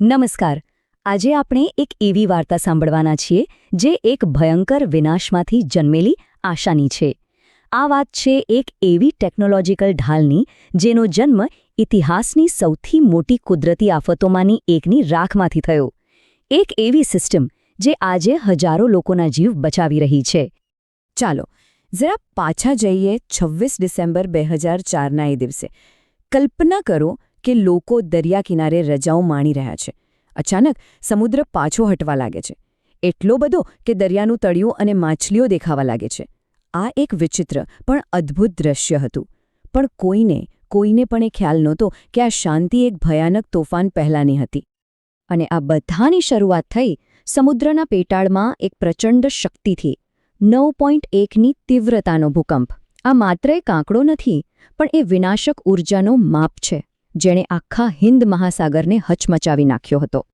નમસ્કાર. આજે આપણે એક એવી વાર્તા સાંભળવાના છીએ, જે એક ભયંકર વિનાશમાંથી જન્મેલી આશાની છે. આ વાત છે એક એવી ટેકનોલોજીકલ ઢાલની, જેનો જન્મ ઇતિહાસની સૌથી મોટી કુદરતી આફતોમાંની એકની રાખમાંથી થયો. એક એવી સિસ્ટમ, જે આજે હજારો લોકોના જીવ બચાવી રહી છે. ચાલો, જરા પાછા જઈએ છવ્વીસ ડિસેમ્બર બે હજાર ચારના એ દિવસે. કલ્પના કરો કે લોકો દરિયા કિનારે રજાઓ માણી રહ્યા છે. અચાનક સમુદ્ર પાછો હટવા લાગે છે. એટલો બધો કે દરિયાનું તળિયું અને માછલીઓ દેખાવા લાગે છે. આ એક વિચિત્ર પણ અદ્ભુત દ્રશ્ય હતું. પણ કોઈને કોઈને પણ એ ખ્યાલ નહોતો કે આ શાંતિ એક ભયાનક તોફાન પહેલાંની હતી. અને આ બધાની શરૂઆત થઈ સમુદ્રના પેટાળમાં એક પ્રચંડ શક્તિથી. નવ પોઈન્ટ એકની તીવ્રતાનો ભૂકંપ. આ માત્ર એક આંકડો નથી, પણ એ વિનાશક ઊર્જાનો માપ છે. જેણે આખા હિન્દ મહાસાગરને હચમચાવી નાખ્યો હતો.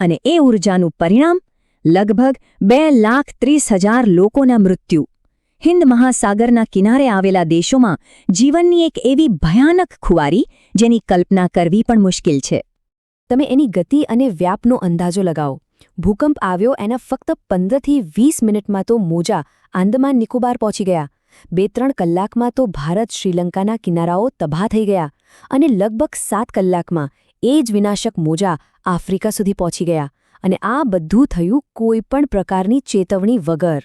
અને એ ઊર્જાનું પરિણામ લગભગ બે લાખ ત્રીસ હજાર લોકોના મૃત્યુ. હિન્દ મહાસાગરના કિનારે આવેલા દેશોમાં જીવનની એક એવી ભયાનક ખુવારી જેની કલ્પના કરવી પણ મુશ્કેલ છે. તમે એની ગતિ અને વ્યાપનો અંદાજો લગાવો. ભૂકંપ આવ્યો એના ફક્ત પંદરથી વીસ મિનિટમાં તો મોજા આંદમાન નિકોબાર પહોંચી ગયા. બે ત્રણ કલાકમાં તો ભારત શ્રીલંકાના કિનારાઓ તબાહ થઈ ગયા અને લગભગ સાત કલાકમાં એ જ વિનાશક મોજા આફ્રિકા સુધી પહોંચી ગયા અને આ બધું થયું કોઈપણ પ્રકારની ચેતવણી વગર.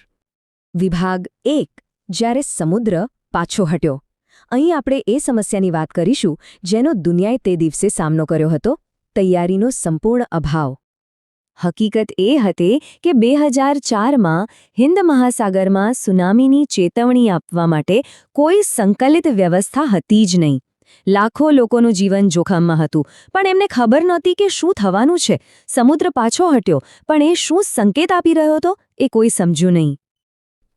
વિભાગ એક, જ્યારે સમુદ્ર પાછો હટ્યો. અહીં આપણે એ સમસ્યાની વાત કરીશું, જેનો દુનિયાએ તે દિવસે સામનો કર્યો હતો, તૈયારીનો સંપૂર્ણ અભાવ. હકીકત એ હતી કે બે હજાર ચારમાં હિન્દ મહાસાગરમાં સુનામીની ચેતવણી આપવા માટે કોઈ સંકલિત વ્યવસ્થા હતી જ નહીં. લાખો લોકોનું જીવન જોખમમાં હતું, પણ એમને ખબર નહોતી કે શું થવાનું છે. સમુદ્ર પાછો હટ્યો, પણ એ શું સંકેત આપી રહ્યો હતો એ કોઈ સમજ્યું નહીં.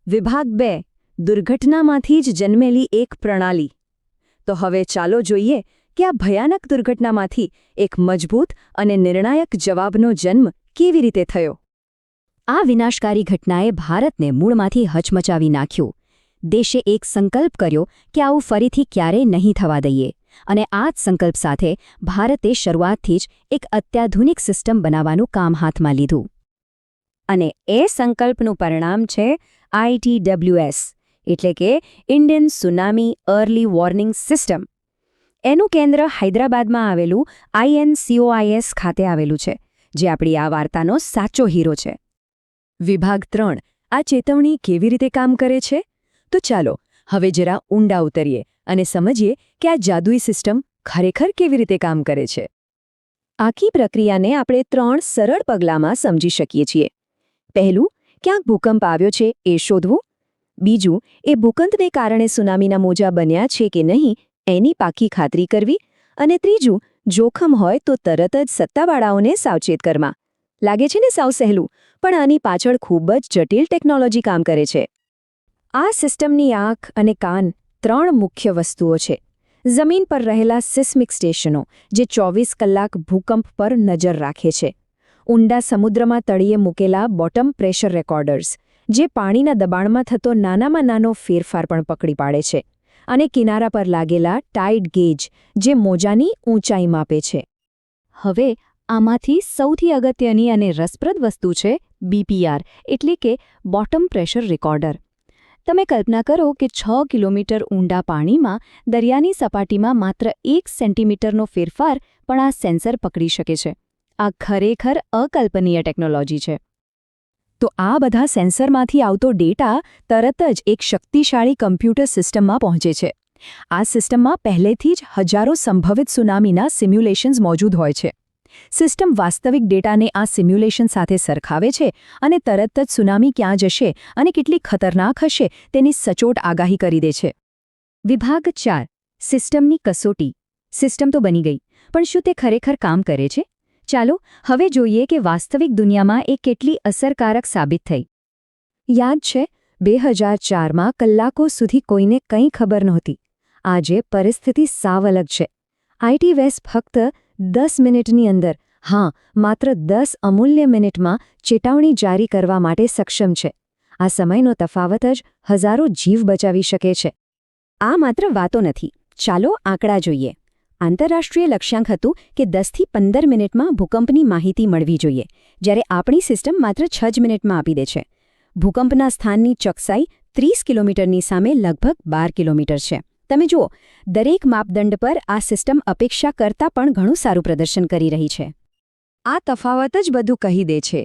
વિભાગ બે, દુર્ઘટનામાંથી જ જન્મેલી એક પ્રણાલી. તો હવે ચાલો જોઈએ કે આ ભયાનક દુર્ઘટનામાંથી એક મજબૂત અને નિર્ણાયક જવાબનો જન્મ કેવી રીતે થયો? આ વિનાશકારી ઘટનાએ ભારતને મૂળમાંથી હચમચાવી નાખ્યું. દેશે એક સંકલ્પ કર્યો કે આવું ફરીથી ક્યારેય નહીં થવા દઈએ અને આ જ સંકલ્પ સાથે ભારતે શરૂઆતથી જ એક અત્યાધુનિક સિસ્ટમ બનાવવાનું કામ હાથમાં લીધું. અને એ સંકલ્પનું પરિણામ છે આઈટીડબ્લ્યુએસ એટલે કે Indian tsunami early warning system. એનું કેન્દ્ર હૈદરાબાદમાં આવેલું આઈએનસીઓઆઈએસ ખાતે આવેલું છે, જે આપણી આ વાર્તાનો સાચો હીરો છે. વિભાગ ત્રણ, આ ચેતવણી કેવી રીતે કામ કરે છે? તો ચાલો, હવે જરા ઊંડા ઉતરીએ અને સમજીએ કે આ જાદુઈ સિસ્ટમ ખરેખર કેવી રીતે કામ કરે છે. આખી પ્રક્રિયાને આપણે ત્રણ સરળ પગલાંમાં સમજી શકીએ છીએ. પહેલું, ક્યાંક ભૂકંપ આવ્યો છે એ શોધવું. બીજું, એ ભૂકંપને કારણે સુનામીના મોજા બન્યા છે કે નહીં એની પાકી ખાતરી કરવી અને ત્રીજું, જોખમ હોય તો તરત જ સત્તાવાળાઓને સાવચેત કરવા લાગે છે ને સાવ સહેલું, પણ આની પાછળ ખૂબ જ જટિલ ટેકનોલોજી કામ કરે છે. આ સિસ્ટમની આંખ અને કાન ત્રણ મુખ્ય વસ્તુઓ છે. જમીન પર રહેલા સિસ્મિક સ્ટેશનો, જે ચોવીસ કલાક ભૂકંપ પર નજર રાખે છે. ઊંડા સમુદ્રમાં તળિયે મૂકેલા બોટમ પ્રેશર રેકોર્ડર્સ, જે પાણીના દબાણમાં થતો નાનામાં નાનો ફેરફાર પણ પકડી પાડે છે. અને કિનારા પર લાગેલા ટાઇડ ગેજ જે મોજાની ઊંચાઈ માપે છે. હવે, આમાંથી સૌથી અગત્યની અને રસપ્રદ વસ્તુ છે બીપીઆર એટલે કે બોટમ પ્રેશર રેકોર્ડર તમે કલ્પના કરો કે છ કિલોમીટર ઊંડા પાણીમાં, દરિયાની સપાટીમાં માત્ર એક સેન્ટીમીટરનો ફેરફાર પણ આ સેન્સર પકડી શકે છે. આ ખરેખર અકલ્પનીય ટેકનોલોજી છે. તો આ બધા સેન્સરમાંથી આવતો ડેટા તરત જ એક શક્તિશાળી કમ્પ્યુટર સિસ્ટમમાં પહોંચે છે. આ સિસ્ટમમાં પહેલેથી જ હજારો સંભવિત સુનામીના સિમ્યુલેશન્સ મોજૂદ હોય છે. સિસ્ટમ વાસ્તવિક ડેટાને આ સિમ્યુલેશન સાથે સરખાવે છે અને તરત જ સુનામી ક્યાં જશે અને કેટલી ખતરનાક હશે તેની સચોટ આગાહી કરી દે છે. વિભાગ ચાર. સિસ્ટમની કસોટી. સિસ્ટમ તો બની ગઈ, પણ શું તે ખરેખર કામ કરે છે? ચાલો, હવે જોઈએ કે વાસ્તવિક દુનિયામાં એ કેટલી અસરકારક સાબિત થઈ. યાદ છે, બે હજાર ચારમાં કલાકો સુધી કોઈને કંઈ ખબર નહોતી. આજે પરિસ્થિતિ સાવ અલગ છે. આઈટી વેસ ફક્ત દસ મિનિટની અંદર, હા, માત્ર દસ અમૂલ્ય મિનિટમાં ચેતવણી જારી કરવા માટે સક્ષમ છે. આ સમયનો તફાવત જ હજારો જીવ બચાવી શકે છે. આ માત્ર વાતો નથી. ચાલો આંકડા જોઈએ. આંતરરાષ્ટ્રીય લક્ષ્યાંક હતું કે દસથી પંદર મિનિટમાં ભૂકંપની માહિતી મળવી જોઈએ, જ્યારે આપણી સિસ્ટમ માત્ર છ જ મિનિટમાં આપી દે છે. ભૂકંપના સ્થાનની ચોકસાઈ ત્રીસ કિલોમીટરની સામે લગભગ બાર કિલોમીટર છે. તમે જુઓ, દરેક માપદંડ પર આ સિસ્ટમ અપેક્ષા કરતાં પણ ઘણું સારું પ્રદર્શન કરી રહી છે. આ તફાવત જ બધું કહી દે છે.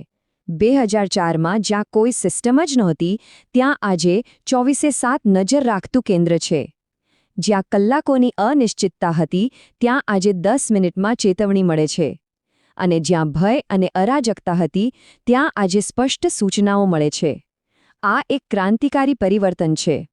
બે હજાર ચારમાં જ્યાં કોઈ સિસ્ટમ જ નહોતી, ત્યાં આજે ચોવીસે સાત નજર રાખતું કેન્દ્ર છે. જ્યાં કલાકોની અનિશ્ચિતતા હતી, ત્યાં આજે દસ મિનિટમાં ચેતવણી મળે છે. અને જ્યાં ભય અને અરાજકતા હતી, ત્યાં આજે સ્પષ્ટ સૂચનાઓ મળે છે. આ એક ક્રાંતિકારી પરિવર્તન છે.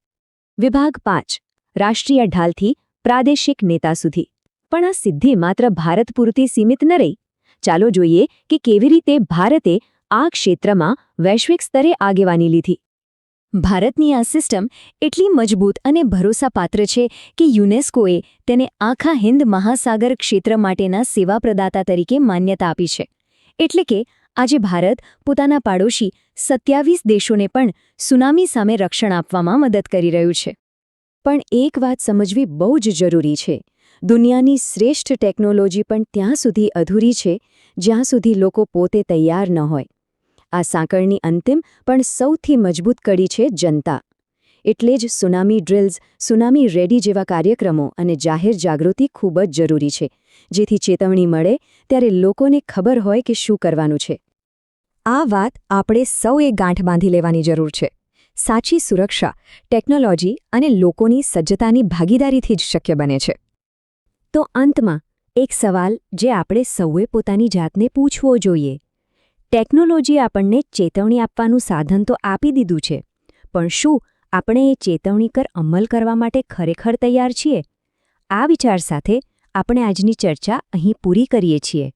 વિભાગ પાંચ. રાષ્ટ્રીય ઢાલથી પ્રાદેશિક નેતા સુધી. પણ આ સિદ્ધિ માત્ર ભારત પૂરતી સીમિત ન રહી. ચાલો જોઈએ કે કેવી રીતે ભારતે આ ક્ષેત્રમાં વૈશ્વિક સ્તરે આગેવાની લીધી. ભારતની આ સિસ્ટમ એટલી મજબૂત અને ભરોસાપાત્ર છે કે યુનેસ્કોએ તેને આખા હિન્દ મહાસાગર ક્ષેત્ર માટેના સેવા પ્રદાતા તરીકે માન્યતા આપી છે. એટલે કે આજે ભારત પોતાના પાડોશી સત્યાવીસ દેશોને પણ સુનામી સામે રક્ષણ આપવામાં મદદ કરી રહ્યું છે. પણ એક વાત સમજવી બહુ જ જરૂરી છે. દુનિયાની શ્રેષ્ઠ ટેકનોલોજી પણ ત્યાં સુધી અધૂરી છે, જ્યાં સુધી લોકો પોતે તૈયાર ન હોય. આ સાંકળની અંતિમ પણ સૌથી મજબૂત કડી છે જનતા. એટલે જ સુનામી ડ્રિલ્સ, સુનામી રેડી જેવા કાર્યક્રમો અને જાહેર જાગૃતિ ખૂબ જ જરૂરી છે. જેથી ચેતવણી મળે ત્યારે લોકોને ખબર હોય કે શું કરવાનું છે. આ વાત આપણે સૌએ ગાંઠ બાંધી લેવાની જરૂર છે. સાચી સુરક્ષા, ટેકનોલોજી અને લોકોની સજ્જતાની ભાગીદારીથી જ શક્ય બને છે. તો અંતમાં, એક સવાલ જે આપણે સૌએ પોતાની જાતને પૂછવો જોઈએ. ટેકનોલોજી આપણને ચેતવણી આપવાનું સાધન તો આપી દીધું છે. પણ શું આપણે એ ચેતવણી પર અમલ કરવા માટે ખરેખર તૈયાર છીએ? આ વિચાર સાથે આપણે આજની ચર્ચા અહીં પૂરી કરીએ છીએ.